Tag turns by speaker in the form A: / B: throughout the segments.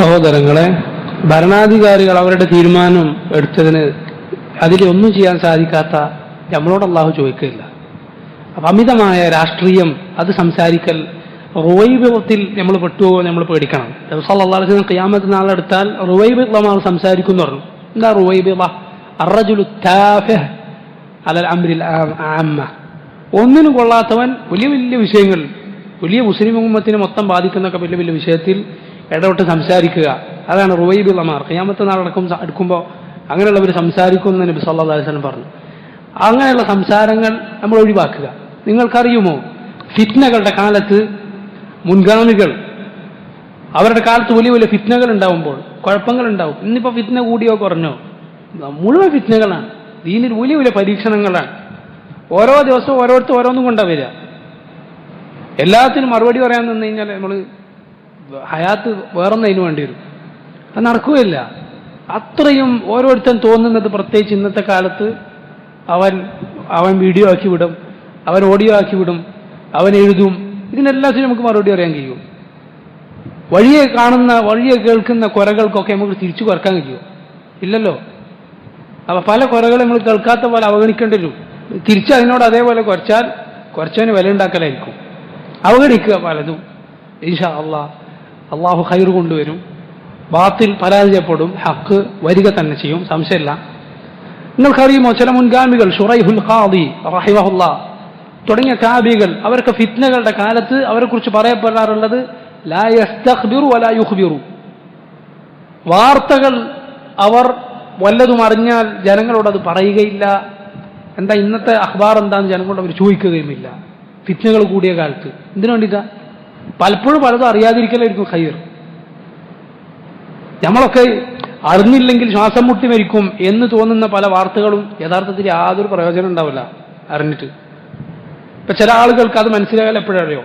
A: സഹോദരങ്ങളെ ഭരണാധികാരികൾ അവരുടെ തീരുമാനം എടുത്തതിന് അതിലൊന്നും ചെയ്യാൻ സാധിക്കാത്ത നമ്മളോട് അള്ളാഹു ചോദിക്കില്ല അമിതമായ രാഷ്ട്രീയം അത് സംസാരിക്കൽ റുവൈബത്തിൽ നമ്മൾ പെട്ടുവോ നമ്മൾ പേടിക്കണം. അള്ളാഹു ഖിയാമത്ത് നാളെടുത്താൽ റുവൈബിളമാർ സംസാരിക്കും എന്ന് പറഞ്ഞു. എന്താ റുവൈബിള അറജുലു അലൽ അംരിൽ ആമ്മ. ഒന്നിനും കൊള്ളാത്തവൻ വലിയ വലിയ വിഷയങ്ങൾ വലിയ മുസ്ലിം ഉമ്മത്തിനെ മൊത്തം ബാധിക്കുന്നൊക്കെ വലിയ വലിയ വിഷയത്തിൽ ഇടപെട്ട് സംസാരിക്കുക. അതാണ് റുവൈബിളമാർ ഖിയാമത്ത് നാളടക്കം എടുക്കുമ്പോൾ അങ്ങനെയുള്ളവർ സംസാരിക്കുമെന്ന് നബി സല്ലാ അലൈഹി സ്വലം പറഞ്ഞു. അങ്ങനെയുള്ള സംസാരങ്ങൾ നമ്മൾ ഒഴിവാക്കുക. നിങ്ങൾക്കറിയുമോ? ഫിറ്റ്നകളുടെ കാലത്ത് മുൻഗാമികൾ അവരുടെ കാലത്ത് വലിയ വലിയ ഫിറ്റ്നകൾ ഉണ്ടാവുമ്പോൾ കുഴപ്പങ്ങൾ ഉണ്ടാവും. ഇന്നിപ്പോൾ ഫിറ്റ്ന കൂടിയോ കുറഞ്ഞോ? മുഴുവൻ ഫിറ്റ്നകളാണ് ദീനിൽ വലിയ വലിയ പരീക്ഷണങ്ങളാണ്. ഓരോ ദിവസവും ഓരോരുത്തർ ഓരോന്നും കൊണ്ടാണ് വരിക. എല്ലാത്തിനും മറുപടി പറയാൻ കഴിഞ്ഞാൽ നമ്മൾ ഹയാത്ത് വേറൊന്നതിന് വേണ്ടി വരും. അത് നടക്കുകയില്ല. അത്രയും ഓരോരുത്തൻ തോന്നുന്നത് പ്രത്യേകിച്ച് ഇന്നത്തെ കാലത്ത് അവൻ അവൻ വീഡിയോ ആക്കി വിടും അവൻ ഓഡിയോ ആക്കി വിടും അവൻ എഴുതും. ഇതിനെല്ലാത്തിനും നമുക്ക് മറുപടി അറിയാൻ കഴിയും. വഴിയെ കാണുന്ന വഴിയെ കേൾക്കുന്ന കുരകൾക്കൊക്കെ നമുക്ക് തിരിച്ചു കുറയ്ക്കാൻ കഴിയും. ഇല്ലല്ലോ? അപ്പൊ പല കുരകളും നമ്മൾ കേൾക്കാത്ത പോലെ അവഗണിക്കേണ്ടി വരും. തിരിച്ച് അതിനോട് അതേപോലെ കുറച്ചാൽ കുറച്ചവന് വില ഉണ്ടാക്കലായിരിക്കും. അവഗണിക്കുക പലതും. ഈശാ അള്ളാഹ് അള്ളാഹു ഹൈർ കൊണ്ടുവരും. ബാത്തിൽ പരാജയപ്പെടും. ഹക്ക് വരിക തന്നെ ചെയ്യും. സംശയമില്ല. നിങ്ങൾക്കറിയുമോ ചില മുൻഗാമികൾ ഷുറൈഹുൽ ഖാദി റഹിമഹുല്ല തുടങ്ങിയ കാബികൾ അവർക്ക് ഫിത്നകളുടെ കാലത്ത് അവരെക്കുറിച്ച് പറയപ്പെടാറുള്ളത് ലാ വലാ വാർത്തകൾ അവർ വല്ലതും അറിഞ്ഞാൽ ജനങ്ങളോട് അത് പറയുകയില്ല. എന്താ ഇന്നത്തെ അഖബാർ എന്താന്ന് ജനങ്ങളോട് അവർ ചോദിക്കുകയുമില്ല. ഫിത്നകൾ കൂടിയ കാലത്ത്. എന്തിനു വേണ്ടിയിട്ടാ? പലപ്പോഴും പലതും അറിയാതിരിക്കലായിരിക്കും ഖൈർ. നമ്മളൊക്കെ അറിഞ്ഞില്ലെങ്കിൽ ശ്വാസം മുട്ടി മരിക്കും എന്ന് തോന്നുന്ന പല വാർത്തകളും യഥാർത്ഥത്തിൽ യാതൊരു പ്രയോജനം ഉണ്ടാവില്ല അറിഞ്ഞിട്ട്. ഇപ്പൊ ചില ആളുകൾക്ക് അത് മനസ്സിലായാൽ എപ്പോഴറിയോ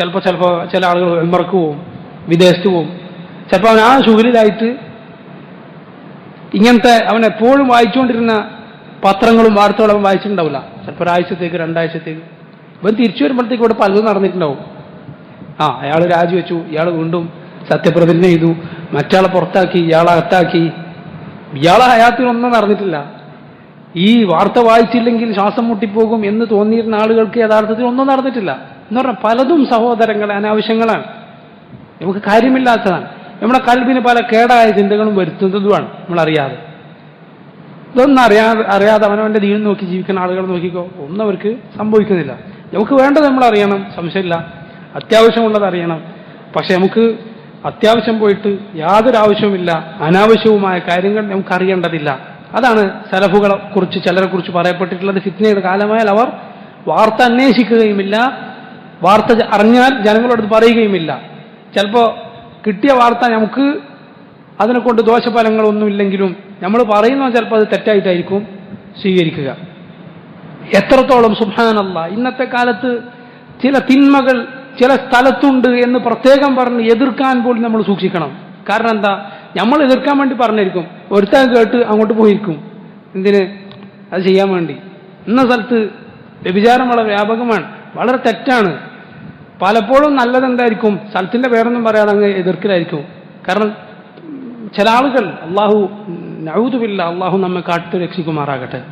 A: ചിലപ്പോൾ ചിലപ്പോൾ ചില ആളുകൾ ഉമ്മർക്ക് പോവും വിദേശത്ത് പോവും. ചിലപ്പോൾ അവൻ ആ ഷുഗറിലായിട്ട് ഇങ്ങനത്തെ അവൻ എപ്പോഴും വായിച്ചുകൊണ്ടിരുന്ന പത്രങ്ങളും വാർത്തകളും അവൻ വായിച്ചിട്ടുണ്ടാവില്ല. ചിലപ്പോൾ ഒരാഴ്ചത്തേക്ക് രണ്ടാഴ്ചത്തേക്ക്. ഇവൻ തിരിച്ചു വരുമ്പോഴത്തേക്ക് ഇവിടെ പലതും നടന്നിട്ടുണ്ടാവും. ആ അയാൾ രാജിവെച്ചു. ഇയാൾ വീണ്ടും സത്യപ്രതിജ്ഞ ചെയ്തു. മറ്റാളെ പുറത്താക്കി ഇയാളെ അകത്താക്കി. ഇയാളെ ഹയാത്തിനൊന്നും നടന്നിട്ടില്ല ഈ വാർത്ത വായിച്ചില്ലെങ്കിൽ ശ്വാസം മുട്ടിപ്പോകും എന്ന് തോന്നിയിരുന്ന ആളുകൾക്ക് യഥാർത്ഥത്തിൽ ഒന്നും നടന്നിട്ടില്ല എന്ന് പറഞ്ഞാൽ പലതും സഹോദരങ്ങൾ അനാവശ്യങ്ങളാണ്. നമുക്ക് കാര്യമില്ലാത്തതാണ്. നമ്മുടെ കൽബിന് പല കേടായ ചിന്തകളും വരുത്തുന്നതുമാണ് നമ്മളറിയാതെ. ഇതൊന്നും അറിയാതെ അറിയാതെ അവനവന്റെ ദീനം നോക്കി ജീവിക്കുന്ന ആളുകൾ നോക്കിക്കോ ഒന്നും അവർക്ക് സംഭവിക്കുന്നില്ല. നമുക്ക് വേണ്ടത് നമ്മൾ അറിയണം സംശയമില്ല. അത്യാവശ്യമുള്ളത് അറിയണം പക്ഷെ നമുക്ക് അത്യാവശ്യം പോയിട്ട് യാതൊരു ആവശ്യവുമില്ല അനാവശ്യവുമായ കാര്യങ്ങൾ നമുക്ക് അറിയേണ്ടതില്ല അതാണ് സലഫുകളെ കുറിച്ച് ചിലരെ കുറിച്ച് പറയപ്പെട്ടിട്ടുള്ളത് ഫിത്നയുടെ കാലമായാൽ അവർ വാർത്ത അന്വേഷിക്കുകയുമില്ല. വാർത്ത അറിഞ്ഞാൽ ജനങ്ങളോട് പറയുകയുമില്ല. ചിലപ്പോൾ കിട്ടിയ വാർത്ത നമുക്ക് അതിനെ കൊണ്ട് ദോഷഫലങ്ങളൊന്നുമില്ലെങ്കിലും നമ്മൾ പറയുന്നത് ചിലപ്പോൾ അത് തെറ്റായിട്ടായിരിക്കും സ്വീകരിക്കുക. എത്രത്തോളം സുഭാനല്ല ഇന്നത്തെ കാലത്ത് ചില തിന്മകൾ ചില സ്ഥലത്തുണ്ട് എന്ന് പ്രത്യേകം പറഞ്ഞ് എതിർക്കാൻ പോലും നമ്മൾ സൂക്ഷിക്കണം. കാരണം എന്താ? നമ്മൾ എതിർക്കാൻ വേണ്ടി പറഞ്ഞിരിക്കും. ഒരുത്തൻ കേട്ട് അങ്ങോട്ട് പോയിരിക്കും. എന്തിന്? അത് ചെയ്യാൻ വേണ്ടി. ഇന്ന സ്ഥലത്ത് വ്യഭിചാരം വളരെ വ്യാപകമാണ്. വളരെ തെറ്റാണ്. പലപ്പോഴും നല്ലതെന്തായിരിക്കും സ്ഥലത്തിന്റെ പേരൊന്നും പറയാതെ അങ്ങ് എതിർക്കലായിരിക്കും. കാരണം ചില ആളുകൾ അള്ളാഹു നൗതുമില്ല അള്ളാഹു നമ്മെ കാട്ടു രക്ഷിക്കുമാറാകട്ടെ.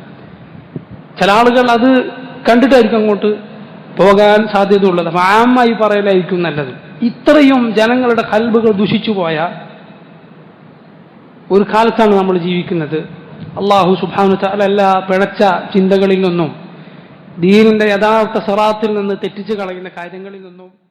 A: ചില ആളുകൾ അത് കണ്ടിട്ടായിരിക്കും അങ്ങോട്ട് പോകാൻ സാധ്യതയുള്ളത്. ആമായി പറയലായിരിക്കും നല്ലത്. ഇത്രയും ജനങ്ങളുടെ കൽബുകൾ ദുഷിച്ചു പോയ ഒരു കാലത്താണ് നമ്മൾ ജീവിക്കുന്നത്. അള്ളാഹു സുബാനു എല്ലാ പിഴച്ച ചിന്തകളിൽ നിന്നും ദീനിന്റെ യഥാർത്ഥ സ്വറാത്തിൽ നിന്ന് തെറ്റിച്ചു കളയുന്ന കാര്യങ്ങളിൽ നിന്നും